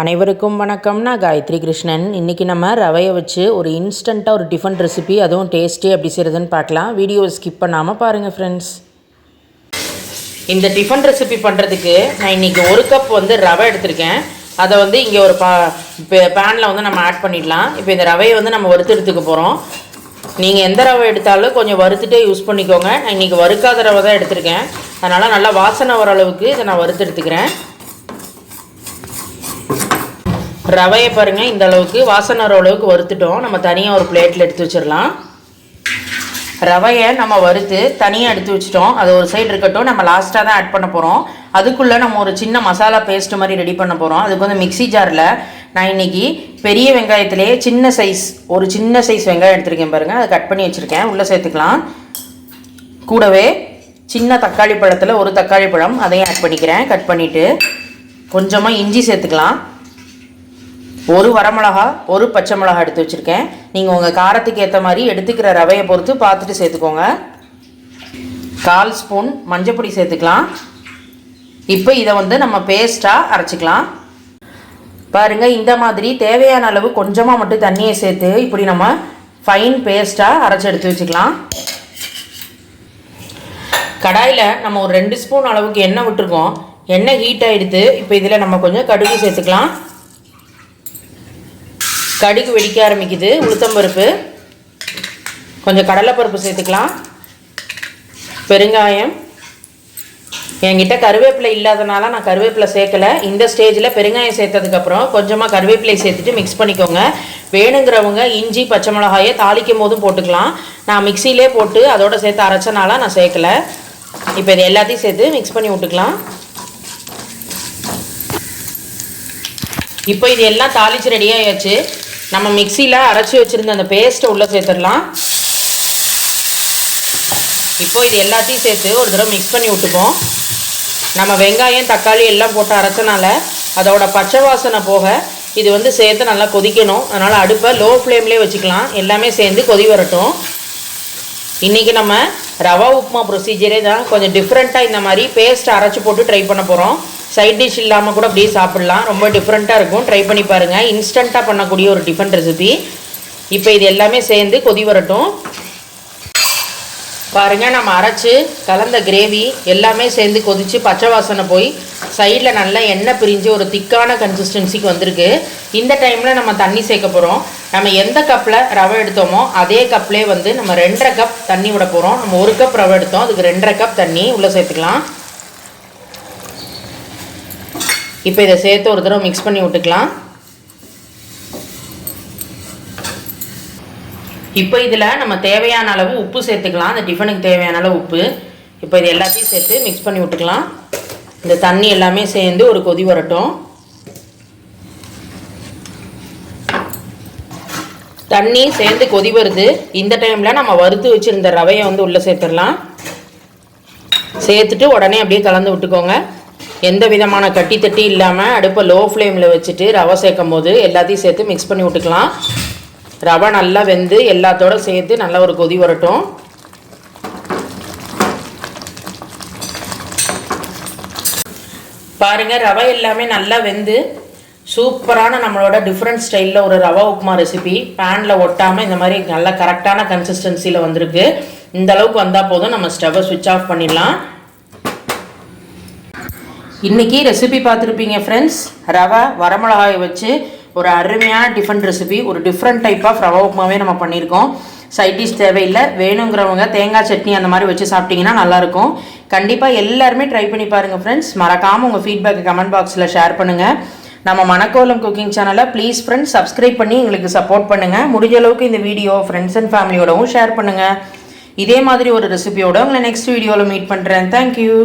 அனைவருக்கும் வணக்கம். நான் காயத்ரி கிருஷ்ணன். இன்றைக்கி நம்ம ரவையை வச்சு ஒரு இன்ஸ்டண்ட்டாக ஒரு டிஃபன் ரெசிபி அதுவும் டேஸ்டி அப்படி செய்கிறதுன்னு பார்க்கலாம். வீடியோவை ஸ்கிப் பண்ணாமல் பாருங்கள் ஃப்ரெண்ட்ஸ் இந்த டிஃபன் ரெசிபி பண்ணுறதுக்கு நான் இன்றைக்கி ஒரு கப் வந்து ரவை எடுத்திருக்கேன். அதை வந்து இங்கே ஒரு பா பேனில் வந்து நம்ம ஆட் பண்ணிடலாம். இப்போ இந்த ரவையை வந்து நம்ம வறுத்து எடுத்துக்க போகிறோம் நீங்கள் எந்த ரவை எடுத்தாலும் கொஞ்சம் வறுத்துட்டே யூஸ் பண்ணிக்கோங்க. நான் இன்றைக்கி வறுக்காத ரவை தான் எடுத்திருக்கேன். அதனால் நல்லா வாசனை வர அளவுக்கு இதை நான் வறுத்து எடுத்துக்கிறேன். ரவையை பாருங்கள் இந்த அளவுக்கு வாசனை வர அளவுக்கு வறுத்துட்டோம். நம்ம தனியாக ஒரு பிளேட்டில் எடுத்து வச்சிடலாம். ரவையை நம்ம வறுத்து தனியாக எடுத்து வச்சிட்டோம். அது ஒரு சைடு இருக்கட்டும் நம்ம லாஸ்ட்டாக தான் ஆட் பண்ண போகிறோம் அதுக்குள்ளே நம்ம ஒரு சின்ன மசாலா பேஸ்ட் மாதிரி ரெடி பண்ண போகிறோம் அதுக்கு வந்து மிக்ஸி ஜாரில் நான் இன்றைக்கி பெரிய வெங்காயத்திலே சின்ன சைஸ் ஒரு சின்ன சைஸ் வெங்காயம் எடுத்திருக்கேன் பாருங்கள் அதை கட் பண்ணி வச்சுருக்கேன். உள்ளே சேர்த்துக்கலாம். கூடவே சின்ன தக்காளி பழத்தில் ஒரு தக்காளி பழம் அதையும் ஆட் பண்ணிக்கிறேன். கட் பண்ணிவிட்டு கொஞ்சமாக இஞ்சி சேர்த்துக்கலாம். ஒரு வரமிளகா ஒரு பச்சை மிளகா எடுத்து வச்சுருக்கேன். நீங்கள் உங்கள் காரத்துக்கு ஏற்ற மாதிரி எடுத்துக்கிற ரவையை பொறுத்து பார்த்துட்டு சேர்த்துக்கோங்க. கால் ஸ்பூன் மஞ்சப்பொடி சேர்த்துக்கலாம். இப்போ இதை வந்து நம்ம பேஸ்ட்டாக அரைச்சிக்கலாம். பாருங்கள் இந்த மாதிரி தேவையான அளவு கொஞ்சமாக மட்டும் தண்ணியை சேர்த்து இப்படி நம்ம ஃபைன் பேஸ்ட்டாக அரைச்சி எடுத்து வச்சுக்கலாம். கடாயில் நம்ம ஒரு ரெண்டு ஸ்பூன் அளவுக்கு எண்ணெய் விட்டுருக்கோம். எண்ணெய் ஹீட் ஆகிடுது இப்போ இதில் நம்ம கொஞ்சம் கடுகு சேர்த்துக்கலாம். கடுகு வெடிக்க ஆரம்பிக்குது. உளுத்தம்பருப்பு கொஞ்சம் கடலைப்பருப்பு சேர்த்துக்கலாம். பெருங்காயம். என்கிட்ட கருவேப்பிலை இல்லாதனால நான் கருவேப்பிலை சேர்க்கலை. இந்த ஸ்டேஜில் பெருங்காயம் சேர்த்ததுக்கப்புறம் கொஞ்சமாக கருவேப்பிலை சேர்த்துட்டு மிக்ஸ் பண்ணிக்கோங்க. வேணுங்கிறவங்க இஞ்சி பச்சை மிளகாயை தாளிக்கும் போதும் போட்டுக்கலாம். நான் மிக்சியிலே போட்டு அதோட சேர்த்து அரைச்சனால நான் சேர்க்கலை. இப்போ இது எல்லாத்தையும் சேர்த்து மிக்ஸ் பண்ணி விட்டுக்கலாம். இப்போ இது எல்லாம் தாளித்து ரெடியாகியாச்சு நம்ம மிக்சியில் அரைச்சி வச்சுருந்த அந்த பேஸ்ட்டை உள்ளே சேர்த்துடலாம். இப்போ இது எல்லாத்தையும் சேர்த்து ஒரு தடவை மிக்ஸ் பண்ணி விட்டுப்போம் நம்ம வெங்காயம் தக்காளி எல்லாம் போட்டு அரைச்சனால அதோட பச்சை வாசனை போக இது வந்து சேர்த்து நல்லா கொதிக்கணும். அதனால் அடுப்பை லோ ஃப்ளேம்லேயே வச்சுக்கலாம். எல்லாமே சேர்ந்து கொதி வரட்டும். இன்றைக்கி நம்ம ரவா உப்புமா ப்ரொசீஜரே தான் கொஞ்சம் டிஃப்ரெண்ட்டாக இந்த மாதிரி பேஸ்ட் அரைச்சி போட்டு ட்ரை பண்ண போகிறோம் சைட் டிஷ் இல்லாமல் கூட அப்படியே சாப்பிட்லாம். ரொம்ப டிஃப்ரெண்ட்டாக இருக்கும். ட்ரை பண்ணி பாருங்கள் இன்ஸ்டண்ட்டாக பண்ணக்கூடிய ஒரு டிஃபன் ரெசிபி இப்போ இது எல்லாமே சேர்ந்து கொதி வரட்டும். பாருங்கள் நம்ம அரைச்சி கலந்த கிரேவி எல்லாமே சேர்ந்து கொதித்து பச்சை வாசனை போய் சைடில் நல்லா எண்ணெய் பிரிஞ்சு ஒரு திக்கான கன்சிஸ்டன்சிக்கு வந்திருக்கு. இந்த டைமில் நம்ம தண்ணி சேர்க்க போகிறோம் நம்ம எந்த கப்பில் ரவை எடுத்தோமோ அதே கப்லேயே வந்து நம்ம ரெண்டரை கப் தண்ணி விட போகிறோம் நம்ம ஒரு கப் ரவை எடுத்தோம். அதுக்கு ரெண்டரை கப் தண்ணி உள்ளே சேர்த்துக்கலாம். இப்போ இதை சேர்த்து ஒரு தடவை மிக்ஸ் பண்ணி விட்டுக்கலாம். இப்போ இதில் நம்ம தேவையான அளவு உப்பு சேர்த்துக்கலாம். அந்த டிஃபனுக்கு தேவையான அளவு உப்பு. இப்போ இது எல்லாத்தையும் சேர்த்து மிக்ஸ் பண்ணி விட்டுக்கலாம். இந்த தண்ணி எல்லாமே சேர்ந்து ஒரு கொதி வரட்டும். தண்ணி சேர்ந்து கொதி வருது. இந்த டைமில் நம்ம வறுத்து வச்சுருந்த ரவையை வந்து உள்ளே சேர்த்துடலாம். சேர்த்துட்டு உடனே அப்படியே கலந்து விட்டுக்கோங்க. எந்த விதமான கட்டி தட்டி இல்லாமல் அடுப்பை லோ ஃப்ளேமில் வச்சுட்டு ரவை சேர்க்கும் போது எல்லாத்தையும் சேர்த்து மிக்ஸ் பண்ணி விட்டுக்கலாம். ரவை நல்லா வெந்து எல்லாத்தோட சேர்த்து நல்லா ஒரு கொதி வரட்டும். பாருங்கள் ரவை எல்லாமே நல்லா வெந்து சூப்பரான நம்மளோட டிஃப்ரெண்ட் ஸ்டைலில் ஒரு ரவா உப்புமா ரெசிபி பேனில் ஒட்டாமல் இந்த மாதிரி நல்லா கரெக்டான கன்சிஸ்டன்சியில் வந்திருக்கு. இந்த அளவுக்கு வந்தால் போதும் நம்ம ஸ்டவ்வை சுவிட்ச் ஆஃப் பண்ணிடலாம். இன்றைக்கி ரெசிபி பார்த்துருப்பீங்க ஃப்ரெண்ட்ஸ் ரவை வரமிளகாயை வச்சு ஒரு அருமையான டிஃபன் ரெசிபி ஒரு டிஃப்ரெண்ட் டைப் ஆஃப் ரவா உப்புமாவே நம்ம பண்ணியிருக்கோம். சைட் டிஷ் தேவையில்லை. வேணுங்கிறவங்க தேங்காய் சட்னி அந்த மாதிரி வச்சு சாப்பிட்டிங்கன்னா நல்லாயிருக்கும். கண்டிப்பாக எல்லாருமே ட்ரை பண்ணி பாருங்கள் ஃப்ரெண்ட்ஸ் மறக்காமல் உங்கள் ஃபீட்பேக் கமெண்ட் பாக்ஸில் ஷேர் பண்ணுங்கள் நம்ம மணக்கோலம் குக்கிங் சேனலை ப்ளீஸ் ஃப்ரெண்ட்ஸ் சப்ஸ்கிரைப் பண்ணி எங்களுக்கு சப்போர்ட் பண்ணுங்கள் முடிஞ்ச அளவுக்கு இந்த வீடியோ ஃப்ரெண்ட்ஸ் அண்ட் ஃபேமிலியோடவும் ஷேர் பண்ணுங்கள் இதே மாதிரி ஒரு ரெசிபியோட உங்களை நெக்ஸ்ட் வீடியோவில் மீட் பண்ணுறேன் தேங்க்யூ